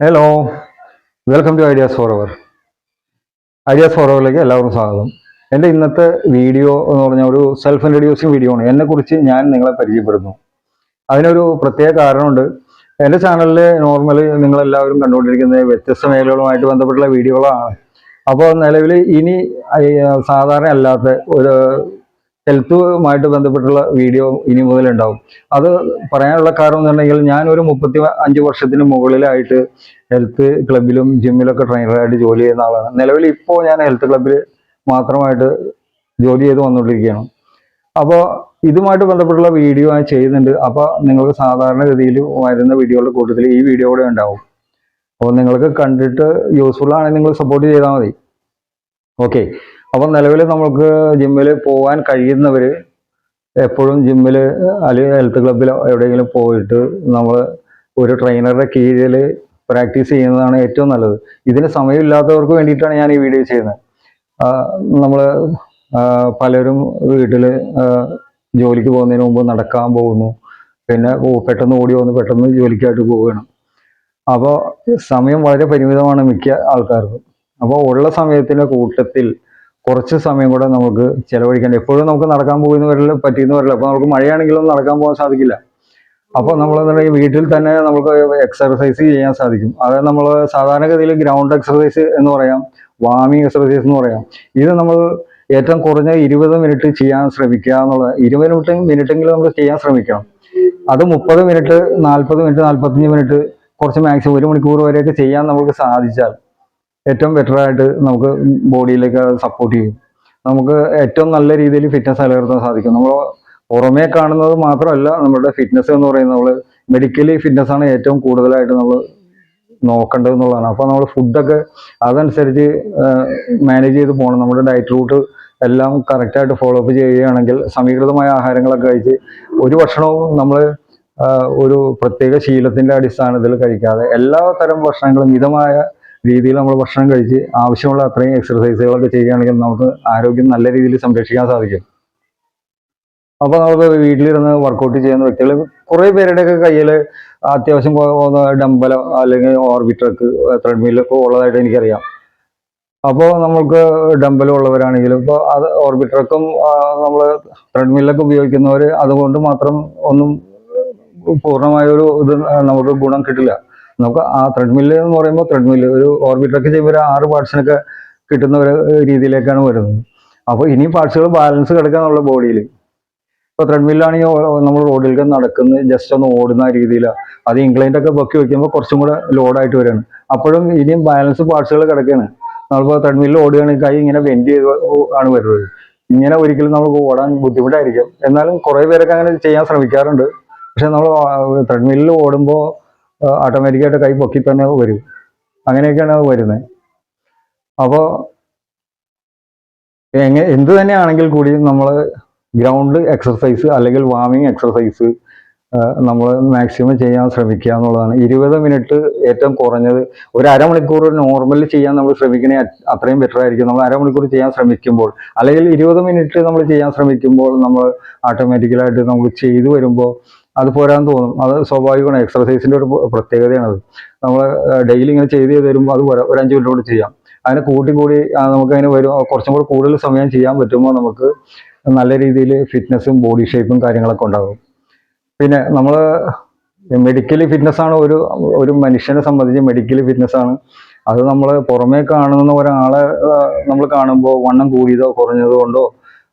Hello welcome to ideas for hour ideas for അവറിലേക്ക് എല്ലാവർക്കും സ്വാഗതം. എന്റെ ഇന്നത്തെ വീഡിയോ എന്ന് പറഞ്ഞാൽ ഒരു സെൽഫ് ഇൻട്രൊഡ്യൂസിങ് വീഡിയോ ആണ് എന്നെക്കുറിച്ച് ഞാൻ നിങ്ങളെ പരിചയപ്പെടുന്നു. അതിനൊരു പ്രത്യേക കാരണമുണ്ട്. എന്റെ ചാനലിൽ നോർമലി നിങ്ങളെല്ലാവരും കണ്ടുകൊണ്ടിരിക്കുന്നത് വ്യത്യസ്ത മേഖലകളുമായിട്ട് ബന്ധപ്പെട്ടുള്ള വീഡിയോകളാണ്. അപ്പോൾ നിലവിൽ ഇനി സാധാരണ അല്ലാത്ത ഒരു ഹെൽത്തുമായിട്ട് ബന്ധപ്പെട്ടുള്ള വീഡിയോ ഇനി മുതൽ ഉണ്ടാവും അത് പറയാനുള്ള കാരണം എന്നുണ്ടെങ്കിൽ ഞാൻ ഒരു മുപ്പത്തി അഞ്ച് വർഷത്തിന് മുകളിലായിട്ട് ഹെൽത്ത് ക്ലബിലും ജിമ്മിലൊക്കെ ട്രെയിനറായിട്ട് ജോലി ചെയ്യുന്ന ആളാണ്. നിലവിൽ ഇപ്പോൾ ഞാൻ ഹെൽത്ത് ക്ലബിൽ മാത്രമായിട്ട് ജോലി ചെയ്ത് വന്നുകൊണ്ടിരിക്കുകയാണ്. അപ്പോൾ ഇതുമായിട്ട് ബന്ധപ്പെട്ടുള്ള വീഡിയോ ഞാൻ ചെയ്യുന്നുണ്ട്. അപ്പോൾ നിങ്ങൾക്ക് സാധാരണഗതിയിൽ വരുന്ന വീഡിയോയുടെ കൂട്ടത്തിൽ ഈ വീഡിയോ കൂടെ ഉണ്ടാവും. അപ്പോൾ നിങ്ങൾക്ക് കണ്ടിട്ട് യൂസ്ഫുൾ ആണെങ്കിൽ നിങ്ങൾ സപ്പോർട്ട് ചെയ്താൽ മതി. ഓക്കെ അപ്പോൾ നിലവിൽ നമുക്ക് ജിമ്മിൽ പോകാൻ കഴിയുന്നവർ എപ്പോഴും ജിമ്മിൽ അല്ലെങ്കിൽ ഹെൽത്ത് ക്ലബ്ബിലോ എവിടെയെങ്കിലും പോയിട്ട് നമ്മൾ ഒരു ട്രെയിനറുടെ കീഴിൽ പ്രാക്ടീസ് ചെയ്യുന്നതാണ് ഏറ്റവും നല്ലത്. ഇതിന് സമയമില്ലാത്തവർക്ക് വേണ്ടിയിട്ടാണ് ഞാൻ ഈ വീഡിയോ ചെയ്യുന്നത്. നമ്മൾ പലരും വീട്ടിൽ ജോലിക്ക് പോകുന്നതിന് മുമ്പ് നടക്കാൻ പോകുന്നു. പിന്നെ പെട്ടെന്ന് ഓടി വന്ന് പെട്ടെന്ന് ജോലിക്കായിട്ട് പോവുകയാണ്. അപ്പോൾ സമയം വളരെ പരിമിതമാണ് മിക്ക ആൾക്കാർക്കും. അപ്പോൾ ഉള്ള സമയത്തിന്റെ കൂട്ടത്തിൽ കുറച്ച് സമയം കൂടെ നമുക്ക് ചിലവഴിക്കാൻ എപ്പോഴും നമുക്ക് നടക്കാൻ പോകുന്ന വരില്ല പറ്റിയെന്ന് വരില്ല അപ്പോൾ നമുക്ക് മഴയാണെങ്കിലും നടക്കാൻ പോകാൻ സാധിക്കില്ല. അപ്പോൾ എന്താ വീട്ടിൽ തന്നെ നമുക്ക് എക്സർസൈസ് ചെയ്യാൻ സാധിക്കും. അത് നമ്മൾ സാധാരണഗതിയിൽ ഗ്രൗണ്ട് എക്സർസൈസ് എന്ന് പറയാം വാമിങ് എക്സർസൈസ് എന്ന് പറയാം. ഇത് നമ്മൾ ഏറ്റവും കുറഞ്ഞ ഇരുപത് മിനിറ്റ് ചെയ്യാൻ ശ്രമിക്കുക എന്നുള്ളത് ഇരുപത് മിനിറ്റ് മിനിറ്റെങ്കിലും നമ്മൾ ചെയ്യാൻ ശ്രമിക്കണം. അത് മുപ്പത് മിനിറ്റ് നാൽപ്പത് മിനിറ്റ് നാൽപ്പത്തഞ്ച് മിനിറ്റ് കുറച്ച് മാക്സിമം ഒരു മണിക്കൂർ വരെയൊക്കെ ചെയ്യാൻ നമുക്ക് സാധിച്ചാൽ ഏറ്റവും ബെറ്റർ ആയിട്ട് നമുക്ക് ബോഡിയിലേക്ക് സപ്പോർട്ട് ചെയ്യും. നമുക്ക് ഏറ്റവും നല്ല രീതിയിൽ ഫിറ്റ്നസ് നിലനിർത്താൻ സാധിക്കും. നമ്മൾ പുറമേ കാണുന്നത് മാത്രമല്ല നമ്മുടെ ഫിറ്റ്നസ് എന്ന് പറയുന്നത് നമ്മൾ മെഡിക്കലി ഫിറ്റ്നസ് ആണ് ഏറ്റവും കൂടുതലായിട്ട് നമ്മൾ നോക്കേണ്ടത് എന്നുള്ളതാണ്. അപ്പോൾ നമ്മൾ ഫുഡൊക്കെ അതനുസരിച്ച് മാനേജ് ചെയ്ത് പോകണം. നമ്മുടെ ഡയറ്റ് റൂട്ട് എല്ലാം കറക്റ്റായിട്ട് ഫോളോ അപ്പ് ചെയ്യുകയാണെങ്കിൽ സമീകൃതമായ ആഹാരങ്ങളൊക്കെ കഴിച്ച് ഒരു ഭക്ഷണവും നമ്മൾ ഒരു പ്രത്യേക ശീലത്തിന്റെ അടിസ്ഥാനത്തിൽ കഴിക്കാതെ എല്ലാ തരം ഭക്ഷണങ്ങളും മിതമായ രീതിയിൽ നമ്മൾ ഭക്ഷണം കഴിച്ച് ആവശ്യമുള്ള അത്രയും എക്സർസൈസുകളൊക്കെ ചെയ്യുകയാണെങ്കിൽ നമുക്ക് ആരോഗ്യം നല്ല രീതിയിൽ സംരക്ഷിക്കാൻ സാധിക്കും. അപ്പോൾ നമുക്ക് വീട്ടിലിരുന്ന് വർക്കൗട്ട് ചെയ്യുന്ന വ്യക്തികൾ കുറേ പേരുടെയൊക്കെ കയ്യിൽ അത്യാവശ്യം ഡമ്പലോ അല്ലെങ്കിൽ ഓർബിട്രക്ക് ത്രെഡ്മില്ലൊക്കെ ഉള്ളതായിട്ട് എനിക്കറിയാം. അപ്പോൾ നമ്മൾക്ക് ഡമ്പൽ ഉള്ളവരാണെങ്കിലും ഇപ്പോൾ അത് ഓർബിട്രക്കും നമ്മൾ ത്രെഡ്മില്ലൊക്കെ ഉപയോഗിക്കുന്നവർ അതുകൊണ്ട് മാത്രം ഒന്നും പൂർണമായൊരു ഇത് നമുക്ക് ഗുണം കിട്ടില്ല. നമുക്ക് ആ ത്രെഡ്മില്ല് എന്ന് പറയുമ്പോൾ ത്രെഡ്മില്ല് ഒരു ഓർബിറ്ററൊക്കെ ചെയ്യുമ്പോൾ ഒരു ആറ് പാർട്സിനൊക്കെ കിട്ടുന്ന ഒരു രീതിയിലേക്കാണ് വരുന്നത്. അപ്പോൾ ഇനിയും പാർട്സുകൾ ബാലൻസ് കിടക്കുക എന്നുള്ള ബോഡിയിൽ ഇപ്പോൾ ത്രെഡ്മില്ലാണെങ്കിൽ നമ്മൾ റോഡിലേക്ക് നടക്കുന്ന ജസ്റ്റ് ഒന്ന് ഓടുന്ന രീതിയിലാണ് അത് ഇംഗ്ലൈൻഡ് ഒക്കെ പൊക്കി വെക്കുമ്പോൾ കുറച്ചും കൂടെ ലോഡായിട്ട് വരികയാണ്. അപ്പോഴും ഇനിയും ബാലൻസ് പാർട്സുകൾ കിടക്കുകയാണ്. നമ്മളിപ്പോൾ ത്രെഡ്മില്ലിൽ ഓടുകയാണെങ്കിൽ കൈ ഇങ്ങനെ ബെൻഡ് ചെയ്ത് ആണ് വരുന്നത്. ഇങ്ങനെ ഒരിക്കലും നമുക്ക് ഓടാൻ ബുദ്ധിമുട്ടായിരിക്കും. എന്നാലും കുറേ പേരൊക്കെ അങ്ങനെ ചെയ്യാൻ ശ്രമിക്കാറുണ്ട്. പക്ഷെ നമ്മൾ ത്രെഡ്മില്ലിൽ ഓടുമ്പോൾ ഓട്ടോമാറ്റിക്കായിട്ട് കൈ പൊക്കി തന്നെ വരും. അങ്ങനെയൊക്കെയാണ് അത് വരുന്നത്. അപ്പോൾ എങ്ങനെ എന്ത് തന്നെയാണെങ്കിൽ കൂടി നമ്മൾ ഗ്രൗണ്ട് എക്സസൈസ് അല്ലെങ്കിൽ വാമിങ് എക്സസൈസ് നമ്മൾ മാക്സിമം ചെയ്യാൻ ശ്രമിക്കുക എന്നുള്ളതാണ്. ഇരുപത് മിനിറ്റ് ഏറ്റവും കുറഞ്ഞത് ഒരു അരമണിക്കൂർ നോർമലി ചെയ്യാൻ നമ്മൾ ശ്രമിക്കണേ അത്രയും ബെറ്റർ ആയിരിക്കും. നമ്മൾ അരമണിക്കൂർ ചെയ്യാൻ ശ്രമിക്കുമ്പോൾ അല്ലെങ്കിൽ ഇരുപത് മിനിറ്റ് നമ്മൾ ചെയ്യാൻ ശ്രമിക്കുമ്പോൾ നമ്മൾ ഓട്ടോമാറ്റിക്കലായിട്ട് നമുക്ക് ചെയ്തു വരുമ്പോൾ അത് പോരാന്ന് തോന്നും. അത് സ്വാഭാവികമാണ്. എക്സർസൈസിന്റെ ഒരു പ്രത്യേകതയാണത് നമ്മൾ ഡെയിലി ഇങ്ങനെ ചെയ്ത് ചെയ്ത് വരുമ്പോൾ അത് ഒരു അഞ്ച് മിനിറ്റ് കൂടി ചെയ്യാം. അതിനെ കൂട്ടി കൂടി നമുക്ക് അതിന് വരും കുറച്ചും കൂടി കൂടുതൽ സമയം ചെയ്യാൻ പറ്റുമ്പോൾ നമുക്ക് നല്ല രീതിയിൽ ഫിറ്റ്നസ്സും ബോഡി ഷേപ്പും കാര്യങ്ങളൊക്കെ ഉണ്ടാകും. പിന്നെ നമ്മൾ മെഡിക്കലി ഫിറ്റ്നസ് ആണ് ഒരു ഒരു മനുഷ്യനെ സംബന്ധിച്ച് മെഡിക്കലി ഫിറ്റ്നസ് ആണ്. അത് നമ്മൾ പുറമേ കാണുന്ന ഒരാളെ നമ്മൾ കാണുമ്പോൾ വണ്ണം കൂടിയതോ കുറഞ്ഞതോ കൊണ്ടോ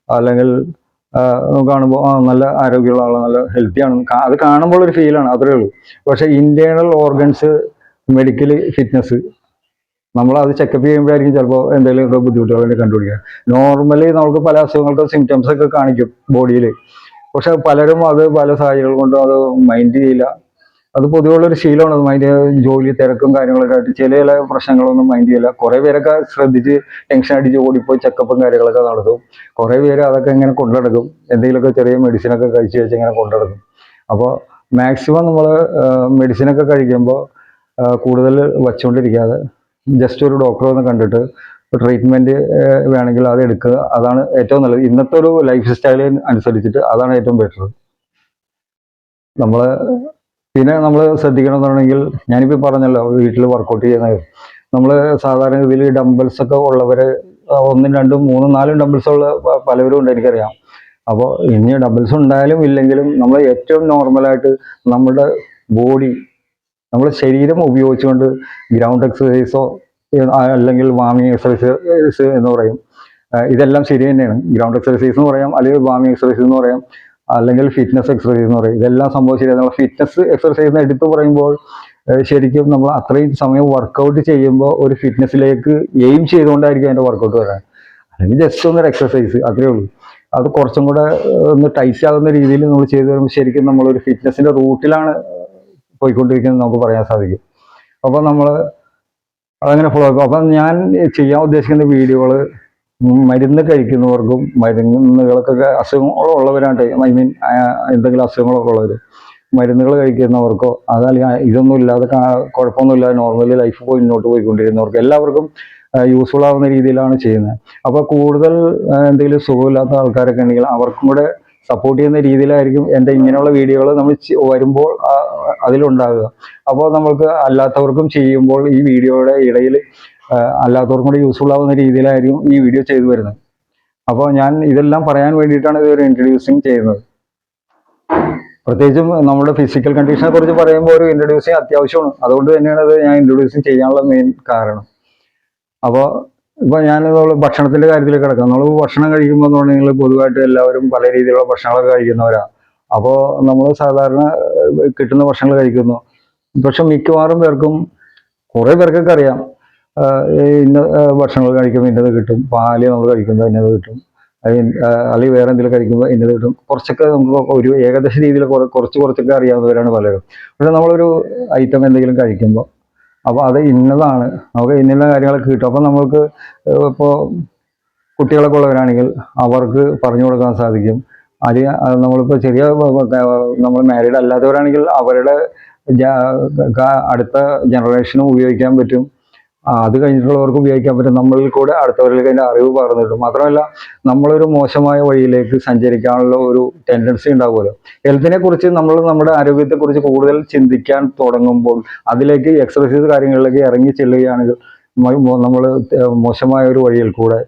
അല്ലെങ്കിൽ കാണുമ്പോൾ നല്ല ആരോഗ്യമുള്ള ആളാണ് നല്ല ഹെൽത്തി ആണ്. അത് കാണുമ്പോൾ ഒരു ഫീലാണ് അത്രേ ഉള്ളൂ. പക്ഷെ ഇന്റേണൽ ഓർഗൻസ് മെഡിക്കൽ ഫിറ്റ്നസ് നമ്മൾ അത് ചെക്കപ്പ് ചെയ്യുമ്പോഴായിരിക്കും ചിലപ്പോൾ എന്തെങ്കിലുമൊക്കെ ബുദ്ധിമുട്ടുകൾ കണ്ടുപിടിക്കുക. നോർമലി നമുക്ക് പല അസുഖങ്ങൾക്കും സിംറ്റംസ് ഒക്കെ കാണിക്കും ബോഡിയിൽ പക്ഷെ പലരും അത് പല സാഹചര്യങ്ങൾ കൊണ്ടും അത് മൈൻഡ് ചെയ്യില്ല. അത് പൊതുവെയുള്ളൊരു ശീലമാണ്. അത് മൈൻഡ് ജോലി തിരക്കും കാര്യങ്ങളൊക്കെ ആയിട്ട് ചില ചില പ്രശ്നങ്ങളൊന്നും മൈൻഡ് ചെയ്യില്ല. കുറേ പേരൊക്കെ ശ്രദ്ധിച്ച് ടെൻഷൻ അടിച്ച് ഓടിപ്പോയി ചെക്കപ്പും കാര്യങ്ങളൊക്കെ നടത്തും. കുറേ പേര് അതൊക്കെ ഇങ്ങനെ കൊണ്ടുനടക്കും എന്തെങ്കിലുമൊക്കെ ചെറിയ മെഡിസിനൊക്കെ കഴിച്ച് വെച്ച് ഇങ്ങനെ കൊണ്ടുനടക്കും അപ്പോൾ മാക്സിമം നമ്മൾ മെഡിസിനൊക്കെ കഴിക്കുമ്പോൾ കൂടുതൽ വച്ചുകൊണ്ടിരിക്കാതെ ജസ്റ്റ് ഒരു ഡോക്ടറെ ഒന്ന് കണ്ടിട്ട് ട്രീറ്റ്മെന്റ് വേണമെങ്കിൽ അത് എടുക്കുക. അതാണ് ഏറ്റവും നല്ലത്. ഇന്നത്തെ ഒരു ലൈഫ് സ്റ്റൈൽ അനുസരിച്ചിട്ട് അതാണ് ഏറ്റവും ബെറ്റർ നമ്മൾ പിന്നെ നമ്മൾ ശ്രദ്ധിക്കണമെന്നുണ്ടെങ്കിൽ ഞാനിപ്പോൾ പറഞ്ഞല്ലോ വീട്ടിൽ വർക്കൗട്ട് ചെയ്യുന്നത് നമ്മൾ സാധാരണ ഇതിൽ ഡംബിൾസ് ഒക്കെ ഉള്ളവർ ഒന്നും രണ്ടും മൂന്നും നാലും ഡംബിൾസ് ഉള്ള പലവരും ഉണ്ട് എനിക്കറിയാം. അപ്പോൾ ഇനി ഡംബിൾസ് ഉണ്ടായാലും ഇല്ലെങ്കിലും നമ്മൾ ഏറ്റവും നോർമലായിട്ട് നമ്മുടെ ബോഡി നമ്മുടെ ശരീരം ഉപയോഗിച്ചുകൊണ്ട് ഗ്രൗണ്ട് എക്സസൈസോ അല്ലെങ്കിൽ വാമിങ് എക്സസൈസ് എന്ന് പറയും. ഇതെല്ലാം ശരി തന്നെയാണ്. ഗ്രൗണ്ട് എക്സസൈസ് എന്ന് പറയാം അല്ലെങ്കിൽ വാമിങ് എക്സസൈസ് എന്ന് പറയാം. അല്ലെങ്കിൽ ഫിറ്റ്നസ് എക്സർസൈസ് എന്ന് പറയും. ഇതെല്ലാം സംഭവം ശരിയാണ് നമ്മൾ ഫിറ്റ്നസ് എക്സസൈസ് എടുത്തു പറയുമ്പോൾ ശരിക്കും നമ്മൾ അത്രയും സമയം വർക്കൗട്ട് ചെയ്യുമ്പോൾ ഒരു ഫിറ്റ്നസ്സിലേക്ക് എയിം ചെയ്തുകൊണ്ടായിരിക്കും അതിന്റെ വർക്കൗട്ട് വരാൻ. അല്ലെങ്കിൽ ജസ്റ്റ് ഒന്നൊരു എക്സസൈസ് അത്രേ ഉള്ളൂ. അത് കുറച്ചും കൂടെ ഒന്ന് ടൈറ്റ് ആകുന്ന രീതിയിൽ നമ്മൾ ചെയ്തു വരുമ്പോൾ ശരിക്കും നമ്മളൊരു ഫിറ്റ്നസിന്റെ റൂട്ടിലാണ് പോയിക്കൊണ്ടിരിക്കുന്നത് നമുക്ക് പറയാൻ സാധിക്കും. അപ്പോൾ നമ്മൾ അതങ്ങനെ ഫോളോ ആക്കും അപ്പം ഞാൻ ചെയ്യാൻ ഉദ്ദേശിക്കുന്ന വീഡിയോകൾ മരുന്ന് കഴിക്കുന്നവർക്കും മരുന്നുകൾക്കൊക്കെ അസുഖങ്ങൾ ഉള്ളവരാണ്ട് ഐ മീൻ എന്തെങ്കിലും അസുഖങ്ങളൊക്കെ ഉള്ളവർ മരുന്നുകൾ കഴിക്കുന്നവർക്കോ അതല്ലെങ്കിൽ ഇതൊന്നും ഇല്ലാതെ കുഴപ്പമൊന്നുമില്ലാതെ നോർമലി ലൈഫ് പോയി മുന്നോട്ട് പോയിക്കൊണ്ടിരുന്നവർക്ക് എല്ലാവർക്കും യൂസ്ഫുൾ ആവുന്ന രീതിയിലാണ് ചെയ്യുന്നത്. അപ്പോൾ കൂടുതൽ എന്തെങ്കിലും സുഖമില്ലാത്ത ആൾക്കാരൊക്കെ ഉണ്ടെങ്കിൽ അവർക്കും കൂടെ സപ്പോർട്ട് ചെയ്യുന്ന രീതിയിലായിരിക്കും എന്റെ ഇങ്ങനെയുള്ള വീഡിയോകൾ നമ്മൾ വരുമ്പോൾ അതിലുണ്ടാകുക അപ്പോൾ നമ്മൾക്ക് അല്ലാത്തവർക്കും ചെയ്യുമ്പോൾ ഈ വീഡിയോയുടെ ഇടയിൽ അല്ലാത്തവർക്കും കൂടി യൂസ്ഫുൾ ആവുന്ന രീതിയിലായിരിക്കും ഈ വീഡിയോ ചെയ്തു വരുന്നത്. അപ്പോൾ ഞാൻ ഇതെല്ലാം പറയാൻ വേണ്ടിയിട്ടാണ് ഇതൊരു ഇൻട്രൊഡ്യൂസിങ് ചെയ്യുന്നത്. പ്രത്യേകിച്ചും നമ്മുടെ ഫിസിക്കൽ കണ്ടീഷനെ കുറിച്ച് പറയുമ്പോൾ ഒരു ഇൻട്രൊഡ്യൂസിങ് അത്യാവശ്യമാണ്. അതുകൊണ്ട് തന്നെയാണ് അത് ഞാൻ ഇൻട്രൊഡ്യൂസിങ് ചെയ്യാനുള്ള മെയിൻ കാരണം. അപ്പോൾ ഇപ്പോൾ ഞാൻ നമ്മൾ ഭക്ഷണത്തിന്റെ കാര്യത്തിലേക്ക് കിടക്കാം. നമ്മൾ ഭക്ഷണം കഴിക്കുമ്പോൾ എന്ന് പറഞ്ഞാൽ പൊതുവായിട്ട് എല്ലാവരും പല രീതിയിലുള്ള ഭക്ഷണങ്ങളൊക്കെ കഴിക്കുന്നവരാ. അപ്പോൾ നമ്മൾ സാധാരണ കിട്ടുന്ന ഭക്ഷണങ്ങൾ കഴിക്കുന്നു. പക്ഷെ മിക്കവാറും പേർക്കും കുറേ പേർക്കൊക്കെ അറിയാം. ഇന്ന ഭക്ഷണങ്ങൾ കഴിക്കുമ്പോൾ ഇന്നത് കിട്ടും. പാൽ നമ്മൾ കഴിക്കുമ്പോൾ ഇന്നത് കിട്ടും. അല്ലെങ്കിൽ വേറെ എന്തെങ്കിലും കഴിക്കുമ്പോൾ ഇന്നത് കിട്ടും. കുറച്ചൊക്കെ നമുക്ക് ഒരു ഏകദേശ രീതിയിൽ കുറച്ച് കുറച്ചൊക്കെ അറിയാവുന്നവരാണ് പലരും. പക്ഷെ നമ്മളൊരു ഐറ്റം എന്തെങ്കിലും കഴിക്കുമ്പോൾ അപ്പോൾ അത് ഇന്നതാണ്. നമുക്ക് ഇന്ന കാര്യങ്ങളൊക്കെ കിട്ടും. അപ്പം നമ്മൾക്ക് ഇപ്പോൾ കുട്ടികളൊക്കെ ഉള്ളവരാണെങ്കിൽ അവർക്ക് പറഞ്ഞു കൊടുക്കാൻ സാധിക്കും. അല്ലെങ്കിൽ നമ്മളിപ്പോൾ ചെറിയ നമ്മൾ മാരീഡ് അല്ലാത്തവരാണെങ്കിൽ അവരുടെ അടുത്ത ജനറേഷനും ഉപയോഗിക്കാൻ പറ്റും. അത് കഴിഞ്ഞിട്ടുള്ളവർക്ക് ഉപയോഗിക്കാൻ പറ്റും. നമ്മളിൽ കൂടെ അടുത്തവരിലേക്ക് അതിന്റെ അറിവ് പകർന്നു കിട്ടും. മാത്രമല്ല നമ്മളൊരു മോശമായ വഴിയിലേക്ക് സഞ്ചരിക്കാനുള്ള ഒരു ടെൻഡൻസി ഉണ്ടാവുമല്ലോ. ഹെൽത്തിനെ കുറിച്ച് നമ്മൾ നമ്മുടെ ആരോഗ്യത്തെക്കുറിച്ച് കൂടുതൽ ചിന്തിക്കാൻ തുടങ്ങുമ്പോൾ അതിലേക്ക് എക്സസൈസ് കാര്യങ്ങളിലേക്ക് ഇറങ്ങി ചെല്ലുകയാണെങ്കിൽ നമ്മൾ മോശമായ ഒരു വഴിയിൽ കൂടെ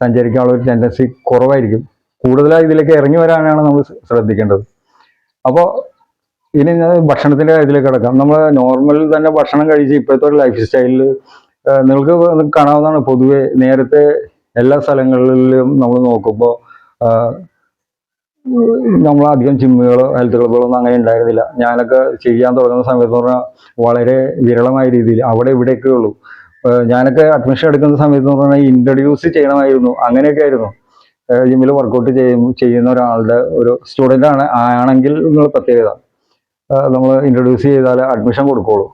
സഞ്ചരിക്കാനുള്ള ഒരു ടെൻഡൻസി കുറവായിരിക്കും. കൂടുതലായി ഇതിലേക്ക് ഇറങ്ങി വരാനാണ് നമ്മൾ ശ്രദ്ധിക്കേണ്ടത്. അപ്പോൾ ഇനി ഞാൻ ഭക്ഷണത്തിന്റെ കാര്യത്തിലേക്ക് കിടക്കാം. നമ്മൾ നോർമൽ തന്നെ ഭക്ഷണം കഴിച്ച് ഇപ്പോഴത്തെ ഒരു ലൈഫ് സ്റ്റൈലിൽ നിങ്ങൾക്ക് കാണാവുന്നതാണ്. പൊതുവെ നേരത്തെ എല്ലാ സ്ഥലങ്ങളിലും നമ്മൾ നോക്കുമ്പോൾ നമ്മൾ അധികം ജിമ്മുകളോ ഹെൽത്ത് ക്ലബ്ബുകളോ ഒന്നും അങ്ങനെ ഉണ്ടായിരുന്നില്ല. ഞാനൊക്കെ ചെയ്യാൻ തുടങ്ങുന്ന സമയത്ത് പറഞ്ഞാൽ വളരെ വിരളമായ രീതിയിൽ അവിടെ ഇവിടെയൊക്കെ ഉള്ളൂ. ഞാനൊക്കെ അഡ്മിഷൻ എടുക്കുന്ന സമയത്ത് എന്ന് പറഞ്ഞാൽ ഇൻട്രൊഡ്യൂസ് ചെയ്യണമായിരുന്നു. അങ്ങനെയൊക്കെ ആയിരുന്നു. ജിമ്മിൽ വർക്കൗട്ട് ചെയ്യും ചെയ്യുന്ന ഒരാളുടെ ഒരു സ്റ്റുഡന്റ് ആണ്. ആണെങ്കിൽ നിങ്ങൾ പ്രത്യേകത നമ്മൾ ഇൻട്രൊഡ്യൂസ് ചെയ്താൽ അഡ്മിഷൻ കൊടുക്കുള്ളൂ.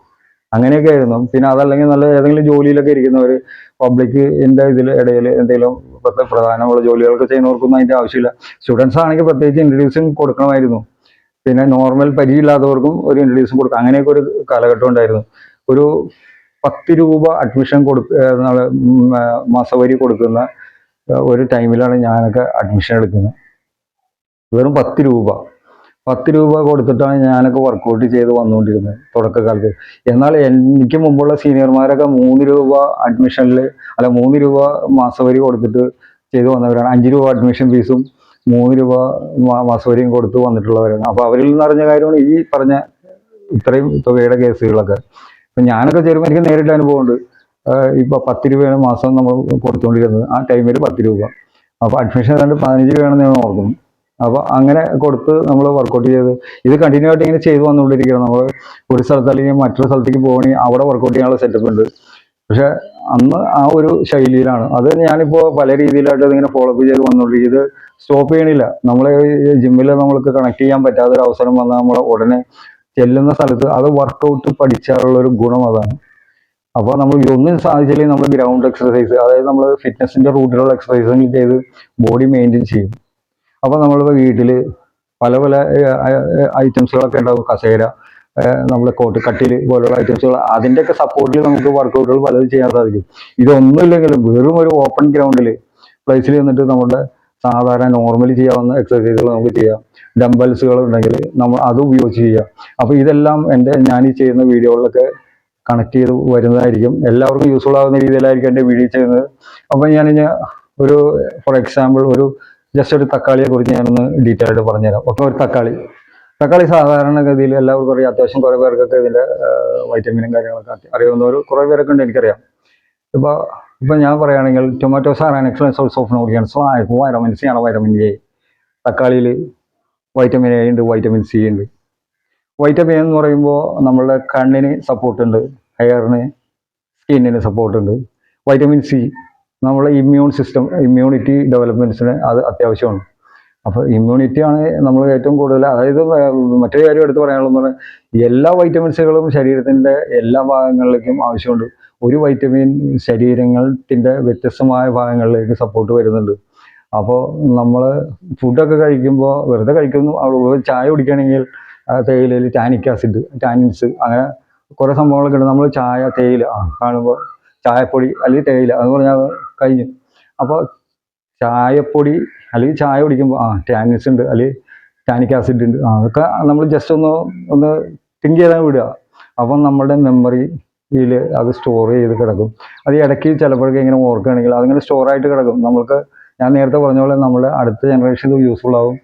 അങ്ങനെയൊക്കെ ആയിരുന്നു പിന്നെ അതല്ലെങ്കിൽ നല്ല ഏതെങ്കിലും ജോലിയിലൊക്കെ ഇരിക്കുന്നവർ പബ്ലിക് എന്റെ ഇതിൽ ഇടയിൽ എന്തെങ്കിലും പ്രധ- പ്രധാനമുള്ള ജോലികളൊക്കെ ചെയ്യുന്നവർക്കൊന്നും അതിന്റെ ആവശ്യമില്ല. സ്റ്റുഡൻസ് ആണെങ്കിൽ പ്രത്യേകിച്ച് ഇൻട്രഡ്യൂസും കൊടുക്കണമായിരുന്നു. പിന്നെ നോർമൽ പരിചയമില്ലാത്തവർക്കും ഒരു ഇൻട്രഡ്യൂസും കൊടുക്കാം അങ്ങനെയൊക്കെ ഒരു കാലഘട്ടം ഉണ്ടായിരുന്നു. ഒരു പത്ത് രൂപ അഡ്മിഷൻ കൊടുക്ക മാസവരി കൊടുക്കുന്ന ഒരു ടൈമിലാണ് ഞാനൊക്കെ അഡ്മിഷൻ എടുക്കുന്നത്. വെറും പത്ത് രൂപ. പത്ത് രൂപ കൊടുത്തിട്ടാണ് ഞാനൊക്കെ വർക്കൗട്ട് ചെയ്ത് വന്നുകൊണ്ടിരുന്നത് തുടക്കകാലത്ത്. എന്നാൽ എനിക്ക് മുമ്പുള്ള സീനിയർമാരൊക്കെ മൂന്ന് രൂപ അഡ്മിഷനിൽ അല്ല മൂന്ന് രൂപ മാസവരി കൊടുത്തിട്ട് ചെയ്ത് വന്നവരാണ്. അഞ്ച് രൂപ അഡ്മിഷൻ ഫീസും മൂന്ന് രൂപ മാസവരിയും കൊടുത്ത് വന്നിട്ടുള്ളവരാണ്. അപ്പോൾ അവരിൽ നിന്ന് അറിഞ്ഞ കാര്യമാണ് ഈ പറഞ്ഞ ഇത്രയും തുകയുടെ കേസുകളൊക്കെ. ഇപ്പം ഞാനൊക്കെ ചേരുമ്പോൾ എനിക്ക് നേരിട്ട് അനുഭവമുണ്ട്. ഇപ്പോൾ ഇപ്പൊ പത്ത് രൂപയാണ് മാസം നമ്മൾ കൊടുത്തുകൊണ്ടിരുന്നത് ആ ടൈമിൽ പത്ത് രൂപ. അപ്പോൾ അഡ്മിഷൻ ഏതാണ്ട് പതിനഞ്ച് രൂപയാണെന്ന് ഞാൻ ഓർക്കുന്നു. അപ്പോൾ അങ്ങനെ കൊടുത്ത് നമ്മൾ വർക്കൗട്ട് ചെയ്ത്. ഇത് കണ്ടിന്യൂ ആയിട്ട് ഇങ്ങനെ ചെയ്തു വന്നുകൊണ്ടിരിക്കുകയാണ്. നമ്മൾ ഒരു സ്ഥലത്ത് അല്ലെങ്കിൽ മറ്റൊരു സ്ഥലത്തേക്ക് പോകണമെങ്കിൽ അവിടെ വർക്കൗട്ട് ചെയ്യാനുള്ള സെറ്റപ്പ് ഉണ്ട്. പക്ഷെ അന്ന് ആ ഒരു ശൈലിയിലാണ്. അത് ഞാനിപ്പോൾ പല രീതിയിലായിട്ട് ഇതിങ്ങനെ ഫോളോ അപ്പ് ചെയ്ത് വന്നുകൊണ്ടിരിക്കും ഇത് സ്റ്റോപ്പ് ചെയ്യണില്ല. നമ്മളെ ജിമ്മിൽ നമ്മൾക്ക് കണക്ട് ചെയ്യാൻ പറ്റാത്ത ഒരു അവസരം വന്നാൽ നമ്മൾ ഉടനെ ചെല്ലുന്ന സ്ഥലത്ത് അത് വർക്കൗട്ട് പഠിച്ചാലുള്ള ഒരു ഗുണം അതാണ്. അപ്പോൾ നമ്മൾ ഇതൊന്നും സാധിച്ചില്ലെങ്കിൽ നമ്മൾ ഗ്രൗണ്ട് എക്സസൈസ് അതായത് നമ്മൾ ഫിറ്റ്നസിന്റെ റൂട്ടിലുള്ള എക്സസൈസുകൾ ചെയ്ത് ബോഡി മെയിന്റെയിൻ ചെയ്യും. അപ്പോൾ നമ്മളിപ്പോൾ വീട്ടിൽ പല പല ഐറ്റംസുകളൊക്കെ ഉണ്ടാവും. കസേര നമ്മുടെ കോട്ട് കട്ടിൽ പോലുള്ള ഐറ്റംസുകൾ അതിന്റെയൊക്കെ സപ്പോർട്ടിൽ നമുക്ക് വർക്കൗട്ടുകൾ പലതും ചെയ്യാൻ സാധിക്കും. ഇതൊന്നുമില്ലെങ്കിലും വെറും ഒരു ഓപ്പൺ ഗ്രൗണ്ടിൽ പ്ലേസിൽ നിന്നിട്ട് നമ്മുടെ സാധാരണ നോർമലി ചെയ്യാവുന്ന എക്സസൈസുകൾ നമുക്ക് ചെയ്യാം. ഡംബൽസുകൾ ഉണ്ടെങ്കിൽ നമ്മൾ അത് ഉപയോഗിച്ച് ചെയ്യാം. അപ്പോൾ ഇതെല്ലാം എന്റെ ഞാൻ ഈ ചെയ്യുന്ന വീഡിയോകളിലൊക്കെ കണക്ട് ചെയ്ത് വരുന്നതായിരിക്കും. എല്ലാവർക്കും യൂസ്ഫുൾ ആകുന്ന രീതിയിലായിരിക്കും എന്റെ വീഡിയോ ചെയ്യുന്നത്. അപ്പോൾ ഞാൻ ഒരു ഫോർ എക്സാമ്പിൾ ഒരു ജസ്റ്റ് ഒരു തക്കാളിയെ കുറിച്ച് ഞാനൊന്ന് ഡീറ്റെയിൽ ആയിട്ട് പറഞ്ഞുതരാം. ഓക്കെ ഒരു തക്കാളി. തക്കാളി സാധാരണഗതിയിൽ എല്ലാവർക്കും അറിയാം. അത്യാവശ്യം കുറേ പേർക്കൊക്കെ ഇതിന്റെ വൈറ്റമിനും കാര്യങ്ങളൊക്കെ അറിയാവുന്നവർ കുറേ പേരൊക്കെ ഉണ്ട് എനിക്കറിയാം. ഇപ്പോൾ ഇപ്പം ഞാൻ പറയുകയാണെങ്കിൽ tomatoes are an source of nutrients vitamin C ആണ് വൈറ്റമിൻ എ തക്കാളിയിൽ വൈറ്റമിൻ എ ഉണ്ട് വൈറ്റമിൻ സി ഉണ്ട്. വൈറ്റമിൻ എന്ന് പറയുമ്പോൾ നമ്മളുടെ കണ്ണിന് സപ്പോർട്ടുണ്ട് ഹെയറിന് സ്കിന്നിന് സപ്പോർട്ടുണ്ട് വൈറ്റമിൻ സി നമ്മളെ ഇമ്മ്യൂൺ സിസ്റ്റം ഇമ്മ്യൂണിറ്റി ഡെവലപ്മെന്റ്സിന് അത് അത്യാവശ്യമാണ്. അപ്പോൾ ഇമ്മ്യൂണിറ്റി ആണ് നമ്മൾ ഏറ്റവും കൂടുതൽ അതായത് മറ്റൊരു കാര്യം എടുത്ത് പറയാനുള്ളത് എല്ലാ വൈറ്റമിൻസുകളും ശരീരത്തിന്റെ എല്ലാ ഭാഗങ്ങളിലേക്കും ആവശ്യമുണ്ട്. ഒരു വൈറ്റമിൻ ശരീരങ്ങളുടെ വ്യത്യസ്തമായ ഭാഗങ്ങളിലേക്ക് സപ്പോർട്ട് വരുന്നുണ്ട്. അപ്പോൾ നമ്മൾ ഫുഡൊക്കെ കഴിക്കുമ്പോൾ വെറുതെ കഴിക്കുന്നു അവിടെ ചായ കുടിക്കുകയാണെങ്കിൽ തേയിലയിൽ ടാനിക് ആസിഡ് ടാനിൻസ് അങ്ങനെ കുറേ സംഭവങ്ങളൊക്കെ ഉണ്ട്. നമ്മൾ ചായ തേയില കാണുമ്പോൾ ചായപ്പൊടി അല്ലെങ്കിൽ തേയില എന്ന് പറഞ്ഞാൽ കഴിഞ്ഞു. അപ്പോൾ ചായപ്പൊടി അല്ലെങ്കിൽ ചായ കുടിക്കുമ്പോൾ ആ ടാനിക്സ് ഉണ്ട് അല്ലെങ്കിൽ ടാനിക് ആസിഡ് ഉണ്ട്. ആ അതൊക്കെ നമ്മൾ ജസ്റ്റ് ഒന്ന് ഒന്ന് തിങ്ക് ചെയ്താൽ വിടുക. അപ്പം നമ്മുടെ മെമ്മറി മെമ്മറിയിൽ അത് സ്റ്റോർ ചെയ്ത് കിടക്കും. അത് ഇടയ്ക്ക് ചിലപ്പോഴൊക്കെ ഇങ്ങനെ ഓർക്കുകയാണെങ്കിൽ അതിങ്ങനെ സ്റ്റോർ ആയിട്ട് കിടക്കും. നമ്മൾക്ക് ഞാൻ നേരത്തെ പറഞ്ഞ പോലെ നമ്മുടെ അടുത്ത ജനറേഷൻ യൂസ്ഫുൾ ആവും.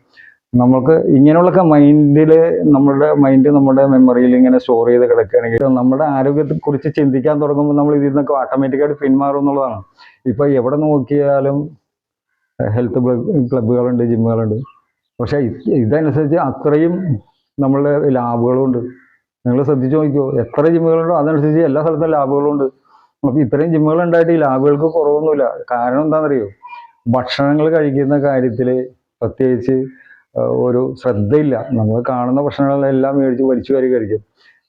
നമുക്ക് ഇങ്ങനെയുള്ളൊക്കെ മൈൻഡിൽ നമ്മുടെ മൈൻഡ് നമ്മുടെ മെമ്മറിയിൽ ഇങ്ങനെ സ്റ്റോർ ചെയ്ത് കിടക്കുകയാണെങ്കിൽ നമ്മുടെ ആരോഗ്യത്തെ കുറിച്ച് ചിന്തിക്കാൻ തുടങ്ങുമ്പോൾ നമ്മൾ ഇതിൽ നിന്നൊക്കെ ഓട്ടോമാറ്റിക്കായിട്ട് പിന്മാറും എന്നുള്ളതാണ്. ഇപ്പോൾ എവിടെ നോക്കിയാലും ഹെൽത്ത് ക്ലബ്ബുകളുണ്ട് ജിമ്മുകളുണ്ട് പക്ഷേ ഇതനുസരിച്ച് അത്രയും നമ്മളുടെ ലാബുകളുണ്ട്. നിങ്ങൾ ശ്രദ്ധിച്ച് നോക്കിയോ എത്ര ജിമ്മുകളുണ്ടോ അതനുസരിച്ച് എല്ലാ സ്ഥലത്തും ലാബുകളുണ്ട്. അപ്പോൾ ഇത്രയും ജിമ്മുകൾ ഉണ്ടായിട്ട് ഈ ലാബുകൾക്ക് കുറവൊന്നുമില്ല. കാരണം എന്താണെന്നറിയോ? ഭക്ഷണങ്ങൾ കഴിക്കുന്ന കാര്യത്തിൽ പ്രത്യേകിച്ച് ഒരു ശ്രദ്ധയില്ല. നമ്മൾ കാണുന്ന പ്രശ്നങ്ങളെല്ലാം മേടിച്ച് വലിച്ചു വാരി കഴിക്കും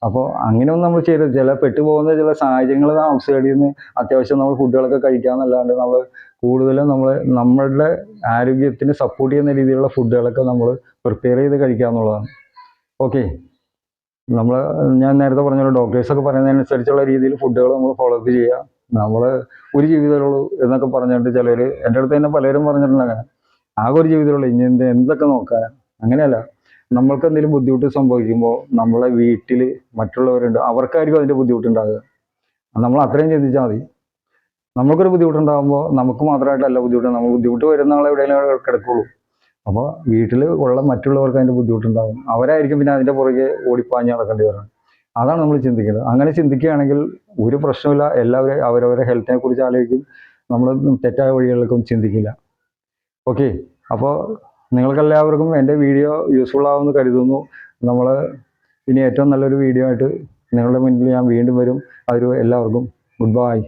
അപ്പോൾ അങ്ങനെയൊന്നും നമ്മൾ ചെയ്യരുത് ചില പെട്ടുപോകുന്ന ചില സാഹചര്യങ്ങൾ ഔട്ട്സൈഡിൽ നിന്ന് അത്യാവശ്യം നമ്മൾ ഫുഡുകളൊക്കെ കഴിക്കാമെന്നല്ലാണ്ട് നമ്മൾ കൂടുതലും നമ്മൾ നമ്മളുടെ ആരോഗ്യത്തിന് സപ്പോർട്ട് ചെയ്യുന്ന രീതിയിലുള്ള ഫുഡുകളൊക്കെ നമ്മൾ പ്രിപ്പയർ ചെയ്ത് കഴിക്കുക എന്നുള്ളതാണ് ഓക്കെ നമ്മൾ ഞാൻ നേരത്തെ പറഞ്ഞ പോലെ ഡോക്ടേഴ്സൊക്കെ പറയുന്നതിനനുസരിച്ചുള്ള രീതിയിൽ ഫുഡുകൾ നമ്മൾ ഫോളോ അപ്പ് ചെയ്യുക. നമ്മൾ ഒരു ജീവിതമുള്ളൂ എന്നൊക്കെ പറഞ്ഞിട്ട് ചിലർ എന്റെ അടുത്ത് തന്നെ പലരും പറഞ്ഞിട്ടുണ്ട് അങ്ങനെ. ആകെ ഒരു ജീവിതമുള്ളൂ ഇനി എന്ത് എന്തൊക്കെ നോക്കാൻ അങ്ങനെയല്ല. നമ്മൾക്ക് എന്തെങ്കിലും ബുദ്ധിമുട്ട് സംഭവിക്കുമ്പോൾ നമ്മളെ വീട്ടിൽ മറ്റുള്ളവരുണ്ട് അവർക്കായിരിക്കും അതിന്റെ ബുദ്ധിമുട്ടുണ്ടാകുക നമ്മൾ അത്രയും ചിന്തിച്ചാൽ മതി. നമുക്കൊരു ബുദ്ധിമുട്ടുണ്ടാകുമ്പോൾ നമുക്ക് മാത്രമായിട്ടല്ല ബുദ്ധിമുട്ട് നമ്മൾ ബുദ്ധിമുട്ട് വരുന്ന ആളെ എവിടെയെങ്കിലും കിടക്കുള്ളൂ. അപ്പോൾ വീട്ടിൽ ഉള്ള മറ്റുള്ളവർക്ക് അതിന്റെ ബുദ്ധിമുട്ടുണ്ടാകും അവരായിരിക്കും പിന്നെ അതിന്റെ പുറകെ ഓടിപ്പാഞ്ഞ് നടക്കേണ്ടി വരുന്നത് അതാണ് നമ്മൾ ചിന്തിക്കുന്നത്. അങ്ങനെ ചിന്തിക്കുകയാണെങ്കിൽ ഒരു പ്രശ്നമില്ല എല്ലാവരും അവരവരുടെ ഹെൽത്തിനെ കുറിച്ച് ആലോചിക്കും. നമ്മൾ തെറ്റായ വഴികളിലേക്കും ചിന്തിക്കില്ല. ഓക്കെ. അപ്പോൾ നിങ്ങൾക്കെല്ലാവർക്കും എന്റെ വീഡിയോ യൂസ്ഫുൾ ആവുമെന്ന് കരുതുന്നു. നമ്മൾ ഇനി ഏറ്റവും നല്ലൊരു വീഡിയോ ആയിട്ട് നിങ്ങളുടെ മുന്നിൽ ഞാൻ വീണ്ടും വരും. അതൊരു എല്ലാവർക്കും ഗുഡ് ബൈ